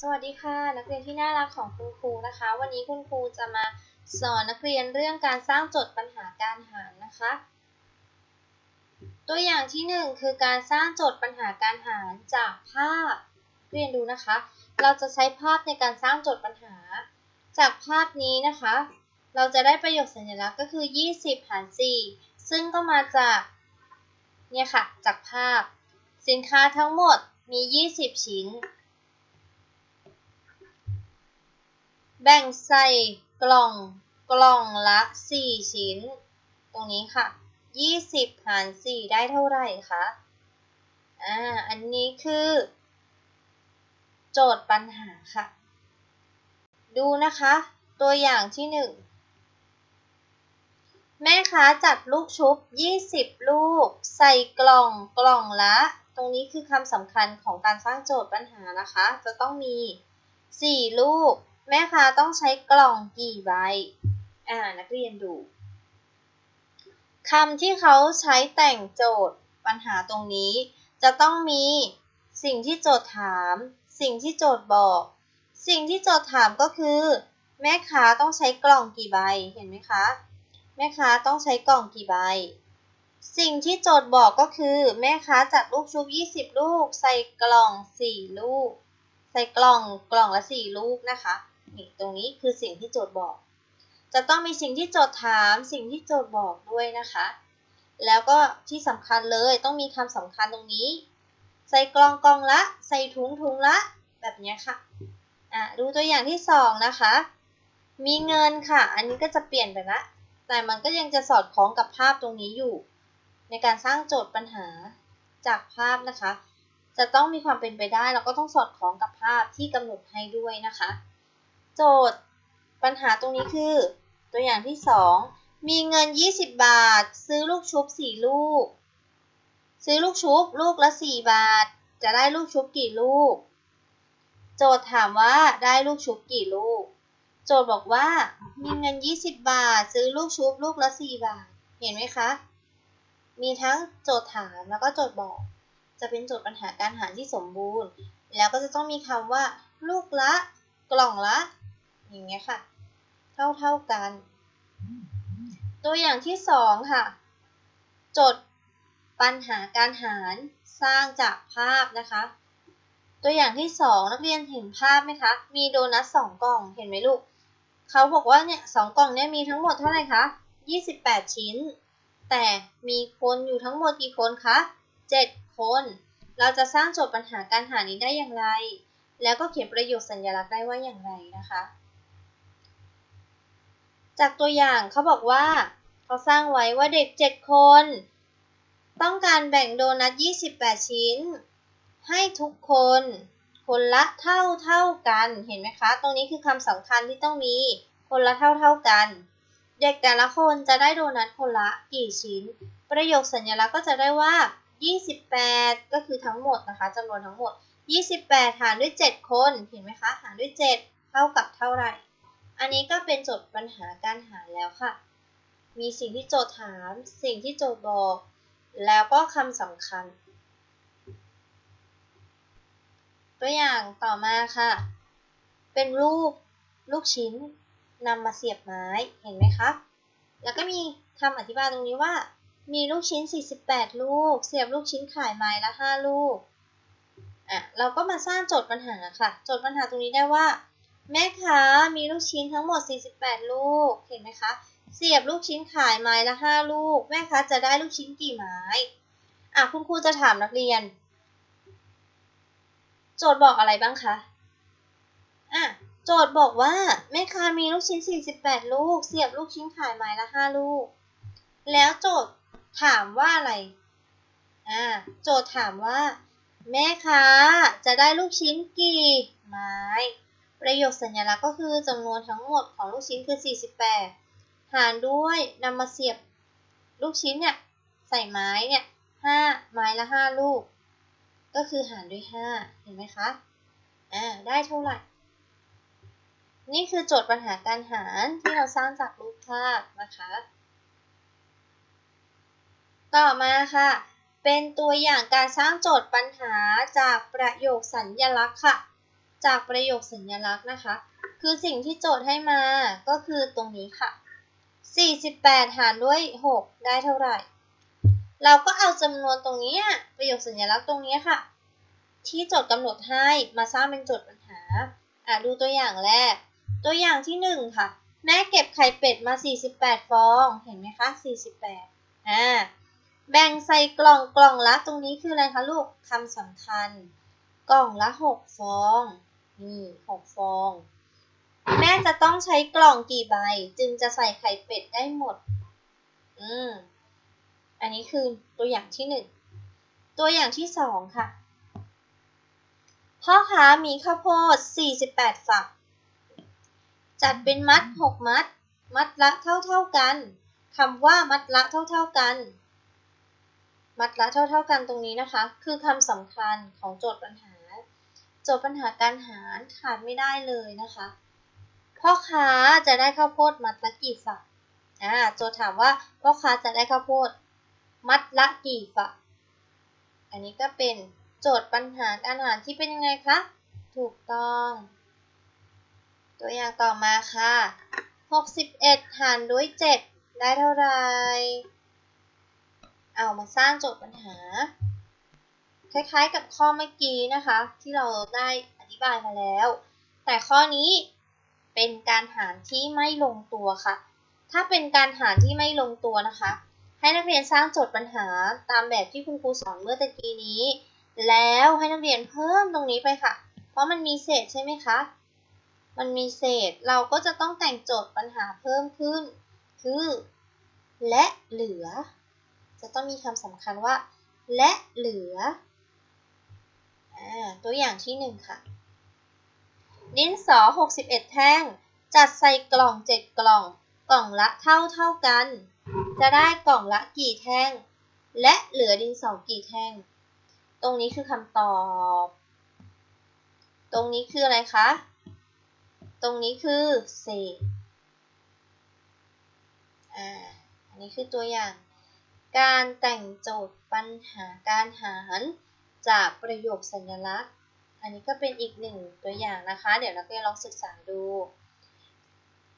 สวัสดีค่ะ นักเรียนที่น่ารักของคุณครูนะคะ วันนี้คุณครูจะมาสอนนักเรียนเรื่องการสร้างโจทย์ปัญหาการหารนะคะ ตัวอย่างที่หนึ่งคือการสร้างโจทย์ปัญหาการหารจากภาพเรียนดูนะคะ เราจะใช้ภาพในการสร้างโจทย์ปัญหา จากภาพนี้นะคะ เราจะได้ประโยคสัญลักษณ์ก็คือ 20 หาร 4 ซึ่งก็มาจากเนี่ยค่ะจากภาพ สินค้าทั้งหมดมี 20 ชิ้น แบ่งใส่กล่องกล่องละ4ชิ้น ตรงนี้ค่ะ20หาร4ได้เท่าไหร่คะ อ่า อันนี้คือ โจทย์ปัญหาค่ะ ดูนะคะ ตัวอย่างที่1แม่ค้าจัดลูกชุบ 20 ลูก ใส่กล่องกล่องละ ตรงนี้คือคำสำคัญของการสร้างโจทย์ปัญหานะคะ จะต้องมี 4 ลูก แม่ค้าต้องใช้กล่องกี่ใบ อ่า นักเรียนดูคำที่เขาใช้แต่งโจทย์ปัญหาตรงนี้ จะต้องมีสิ่งที่โจทย์ถาม สิ่งที่โจทย์บอก สิ่งที่โจทย์ถามก็คือ แม่ค้าต้องใช้กล่องกี่ใบ เห็นไหมคะ แม่ค้าต้องใช้กล่องกี่ใบ สิ่งที่โจทย์บอกก็คือ แม่ค้าจัดลูกชุบ 20 ลูก ใส่กล่อง 4 ลูก ใส่กล่องกล่องละ 4 ลูกนะคะ นี่ตรงนี้คือสิ่งที่โจทย์บอก จะต้องมีสิ่งที่โจทย์ถาม สิ่งที่โจทย์บอกด้วยนะคะ แล้วก็ที่สำคัญเลยต้องมีคำสำคัญตรงนี้ ใส่กล่องกล่องละ ใส่ถุงถุงละ แบบนี้ค่ะอะ ดูตัวอย่างที่สองนะคะ มีเงินค่ะ อันนี้ก็จะเปลี่ยนไปละ แต่มันก็ยังจะสอดคล้องกับภาพตรงนี้อยู่ ในการสร้างโจทย์ปัญหาจากภาพนะคะ จะต้องมีความเป็นไปได้ แล้วก็ต้องสอดคล้องกับภาพที่กำหนดให้ด้วยนะคะ โจทย์ปัญหาตรงนี้คือ ตัวอย่างที่ 2 มีเงิน 20 บาท ซื้อลูกชุบ 4 ลูก ซื้อลูกชุบ ลูกละ 4 บาท จะได้ลูกชุบกี่ลูก โจทย์ถามว่าได้ลูกชุบกี่ลูก โจทย์บอกว่า มีเงิน 20 บาท ซื้อลูกชุบ ลูกละ 4 บาท เห็นไหมคะ มีทั้งโจทย์ถามแล้วก็โจทย์บอก จะเป็นโจทย์ปัญหาการหารที่สมบูรณ์ แล้วก็จะต้องมีคำว่า ลูกละ กล่องละ อย่างเงี้ยค่ะ เท่าเท่ากัน ตัวอย่างที่สองค่ะ จดปัญหาการหารสร้างจากภาพนะคะ ตัวอย่างที่สองนักเรียนเห็นภาพไหมคะ มีโดนัทสองกล่องเห็นไหมลูกเขาบอกว่าเนี่ยสองกล่องเนี่ยมีทั้งหมดเท่าไหร่คะ28 ชิ้น แต่มีคนอยู่ทั้งหมดกี่คนคะ 7 คน เราจะสร้างโจทย์ปัญหาการหารนี้ได้อย่างไร แล้วก็เขียนประโยคสัญลักษณ์ได้ว่าอย่างไรนะคะ จากตัวอย่างเขาบอกว่า เขาสร้างไว้ว่าเด็ก 7 คน ต้องการแบ่งโดนัท 28 ชิ้น ให้ทุกคน คนละเท่าเท่ากัน เห็นไหมคะ ตรงนี้คือคำสำคัญที่ต้องมี คนละเท่าเท่ากัน เด็กแต่ละคนจะได้โดนัทคนละกี่ชิ้น ประโยคสัญลักษณ์ก็จะได้ว่า 28 ก็คือทั้งหมดนะคะจำนวนทั้งหมด 28 หารด้วย 7 คน เห็นไหมคะ หารด้วย 7 เท่ากับเท่าไหร่ อันนี้ก็เป็นโจทย์ปัญหาการหารแล้วค่ะ มีสิ่งที่โจทย์ถาม สิ่งที่โจทย์บอก แล้วก็คำสำคัญ ตัวอย่างต่อมาค่ะ เป็นรูปลูกชิ้นนำมาเสียบไม้ เห็นไหมคะ แล้วก็มีคำอธิบายตรงนี้ว่า มีลูกชิ้น 48 ลูก เสียบลูกชิ้นขายไม้ละ 5 ลูก อะ เราก็มาสร้างโจทย์ปัญหาค่ะ โจทย์ปัญหาตรงนี้ได้ว่า แม่ค้ามีลูกชิ้นทั้งหมด 48 ลูก เห็นไหมคะ เสียบลูกชิ้นขายไม้ละ 5 ลูก แม่ค้าจะได้ลูกชิ้นกี่ไม้ อะคุณครูจะถามนักเรียน โจทย์บอกอะไรบ้างคะ อะ โจทย์บอกว่าแม่ค้ามีลูกชิ้น 48 ลูก เสียบลูกชิ้นขายไม้ละ 5 ลูก แล้วโจทย์ถามว่าอะไร อ่า โจทย์ถามว่า แม่ค้าจะได้ลูกชิ้นกี่ไม้ ประโยคสัญลักษณ์ก็คือจำนวนทั้งหมดของลูกชิ้นคือ 48 หารด้วยนำมาเสียบลูกชิ้นเนี่ยใส่ไม้เนี่ย5ไม้ละ 5 ลูก ก็คือหารด้วย 5 เห็นไหมคะอ่าได้เท่าไหร่ นี่คือโจทย์ปัญหาการหารที่เราสร้างจากรูปภาพนะคะ ต่อมาค่ะ เป็นตัวอย่างการสร้างโจทย์ปัญหาจากประโยคสัญญลักษณ์ค่ะ จากประโยคสัญลักษณ์นะคะ คือสิ่งที่โจทย์ให้มาก็คือตรงนี้ค่ะ 48 หารด้วย 6 ได้เท่าไหร่ เราก็เอาจำนวนตรงนี้ประโยคสัญลักษณ์ตรงนี้ค่ะ ที่โจทย์กำหนดให้มาสร้างเป็นโจทย์ปัญหาอะดูตัวอย่างแรก ตัวอย่างที่ 1 ค่ะ แม่เก็บไข่เป็ดมา 48 ฟอง เห็นไหมคะ 48 อ่า แบ่งใส่กล่องกล่องละตรงนี้คืออะไรคะลูกคำสำคัญกล่องละ 6 ฟอง นี่6ฟอง แม่จะต้องใช้กล่องกี่ใบ จึงจะใส่ไข่เป็ดได้หมด อืม อันนี้คือตัวอย่างที่หนึ่ง ตัวอย่างที่สองค่ะ พ่อค้ามีข้าวโพด 48 ฝัก จัดเป็นมัด 6 มัด มัดละเท่าๆกันคำว่ามัดละเท่าๆกัน มัดละเท่าๆกันตรงนี้นะคะ คือคำสำคัญของโจทย์ปัญหา จทย์ปัญหาการหารขาดไม่ได้เลยนะคะ พ่อค้าจะได้ข้าวโพดมัดละกี่ฝักอ่าโจทย์ถามว่าพ่อค้าจะได้ข้าวโพดมัดละกี่ฝัก อันนี้ก็เป็นโจทย์ปัญหาการหารที่เป็นยังไงคะ ถูกต้อง ตัวอย่างต่อมาค่ะ 61 หารด้วย 7 ได้เท่าไหร่เอามาสร้างโจทย์ปัญหา คล้ายๆกับข้อเมื่อกี้นะคะ ที่เราได้อธิบายมาแล้ว แต่ข้อนี้เป็นการหารที่ไม่ลงตัวค่ะ ถ้าเป็นการหารที่ไม่ลงตัวนะคะ ให้นักเรียนสร้างโจทย์ปัญหาตามแบบที่คุณครูสอนเมื่อตะกี้นี้ แล้วให้นักเรียนเพิ่มตรงนี้ไปค่ะ เพราะมันมีเศษใช่ไหมคะ มันมีเศษเราก็จะต้องแต่งโจทย์ปัญหาเพิ่มขึ้น คือ และเหลือ จะต้องมีคำสำคัญว่า และเหลือ ตัวอย่างที่หนึ่งค่ะ ดินสอ 61 แท่ง จัดใส่กล่อง 7 กล่อง กล่องละเท่าเท่ากัน จะได้กล่องละกี่แท่ง และเหลือดินสอกี่แท่ง ตรงนี้คือคำตอบ ตรงนี้คืออะไรคะ ตรงนี้คือเศษอ่า อันนี้คือตัวอย่าง การแต่งโจทย์ปัญหาการหาร จากประโยคสัญลักษณ์ อันนี้ก็เป็นอีกหนึ่งตัวอย่างนะคะ เดี๋ยวเราก็ลองศึกษาดู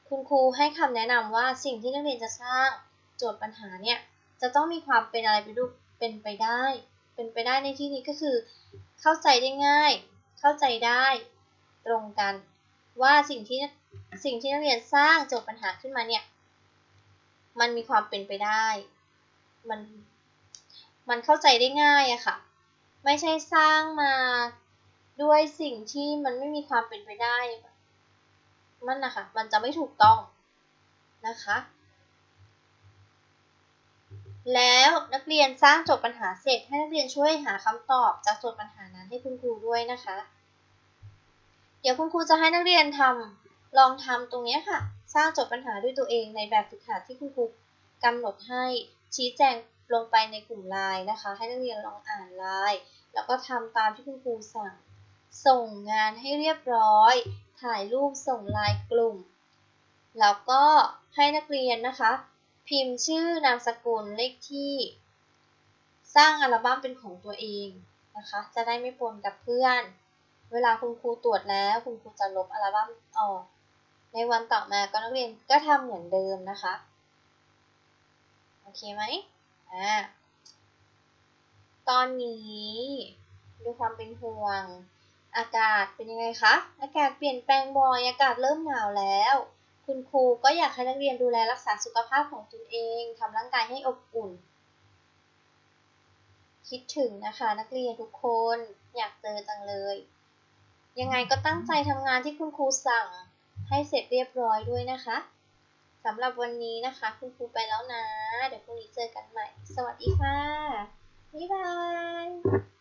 คุณครูให้คำแนะนำว่าสิ่งที่นักเรียนจะสร้างโจทย์ปัญหาเนี่ย จะต้องมีความเป็นอะไรไปดูเป็นไปได้ เป็นไปได้ในที่นี้ก็คือ เข้าใจได้ง่าย เข้าใจได้ตรงกัน ว่าสิ่งที่สิ่งที่นักเรียนสร้างโจทย์ปัญหาขึ้นมาเนี่ย มันมีความเป็นไปได้ มัน มันเข้าใจได้ง่ายอะค่ะ ไม่ใช่สร้างมาด้วยสิ่งที่มันไม่มีความเป็นไปได้ มันนะคะ มันจะไม่ถูกต้องนะคะ แล้วนักเรียนสร้างโจทย์ปัญหาเสร็จให้นักเรียนช่วยหาคำตอบจากโจทย์ปัญหานั้นให้คุณครูด้วยนะคะ เดี๋ยวคุณครูจะให้นักเรียนทำลองทำตรงนี้ค่ะ สร้างโจทย์ปัญหาด้วยตัวเองในแบบฝึกหัดที่คุณครูกำหนดให้ชี้แจง ลงไปในกลุ่มไลน์นะคะ ให้นักเรียนลองอ่านไลน์แล้วก็ทำตามที่คุณครูสั่ง ส่งงานให้เรียบร้อย ถ่ายรูปส่งไลน์กลุ่ม แล้วก็ให้นักเรียนนะคะ พิมพ์ชื่อนามสกุลเลขที่ สร้างอัลบั้มเป็นของตัวเองนะคะ จะได้ไม่ปนกับเพื่อน เวลาคุณครูตรวจแล้ว คุณครูจะลบอัลบั้มออก ในวันต่อมาก็นักเรียนก็ทำเหมือนเดิมนะคะ โอเคไหม อ่าตอนนี้ด้วยความเป็นห่วง อากาศเป็นยังไงคะ อากาศเปลี่ยนแปลงบ่อยอากาศเริ่มหนาวแล้ว คุณครูก็อยากให้นักเรียนดูแลรักษาสุขภาพของตนเองทำร่างกายให้อบอุ่น คิดถึงนะคะนักเรียนทุกคนอยากเจอจังเลย ยังไงก็ตั้งใจทำงานที่คุณครูสั่งให้เสร็จเรียบร้อยด้วยนะคะ สำหรับวันนี้นะคะ คุณครูไปแล้วนะ เดี๋ยวพรุ่งนี้เจอกันใหม่ สวัสดีค่ะ บ๊ายบาย